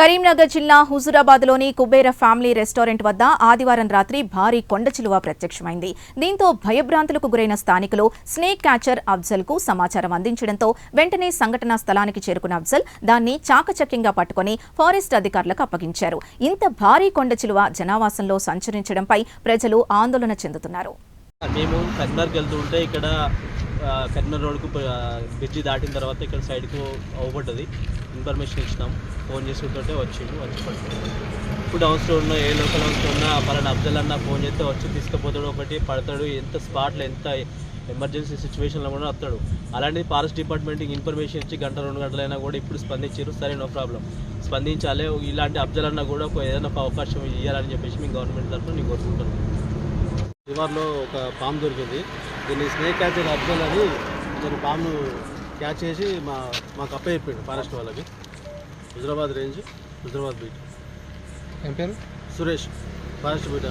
కరీంనగర్ జిల్లా హుజురాబాద్లోని Kubera family restaurant వద్ద ఆదివారం రాత్రి భారీ కొండచిలువ ప్రత్యక్షమైంది. దీంతో భయభ్రాంతులకు గురైన స్థానికులు స్నేక్ క్యాచర్ అఫ్జల్కు సమాచారం అందించడంతో వెంటనే సంఘటనా స్థలానికి చేరుకున్న అఫ్జల్ దాన్ని చాకచక్యంగా పట్టుకొని ఫారెస్ట్ అధికారులకు అప్పగించారు. ఇంత భారీ కొండచిలువ జనావాసంలో సంచరించడంపై ప్రజలు ఆందోళన చెందుతున్నారు. మేము కరీంనగర్కి వెళ్తూ ఉంటే ఇక్కడ కరీంనగర్ రోడ్కు బ్రిడ్జి దాటిన తర్వాత ఇక్కడ సైడ్కు అవ్వబడ్డది ఇన్ఫర్మేషన్ ఇచ్చినాం. ఫోన్ చేసుకుంటుంటే వచ్చిండు వచ్చి పట్టుకున్నాడు ఇప్పుడు అవసరం ఉన్న ఏ లోకల్ అవసరం ఉన్నా పలానా అబ్జల్ అన్న ఫోన్ చేస్తే వచ్చి తీసుకుపోతాడు ఒకటి పడతాడు. ఎంత స్పాట్లో ఎంత ఎమర్జెన్సీ సిచ్యువేషన్లో కూడా వస్తాడు. అలాంటిది ఫారెస్ట్ డిపార్ట్మెంట్కి ఇన్ఫర్మేషన్ ఇచ్చి గంట రెండు గంటలైనా కూడా ఇప్పుడు స్పందించారు సరే నో ప్రాబ్లం. స్పందించాలి. ఇలాంటి అబ్జల్ అన్న కూడా ఒక ఏదైనా ఒక అవకాశం ఇవ్వాలని చెప్పేసి మేము గవర్నమెంట్ తరఫున నేను కోరుకుంటున్నాను. శివార్లో ఒక పాము దొరికింది. దీన్ని స్నేక్ క్యాచర్ అబ్జల్ అని దాని పామును క్యాచ్ చేసి మా మాకు అప్ప చెప్పిండు ఫారెస్ట్ వాళ్ళకి. హుజరాబాద్ రేంజ్ హుజరాబాద్ బీట్ ఏం పేరు? Suresh forest beat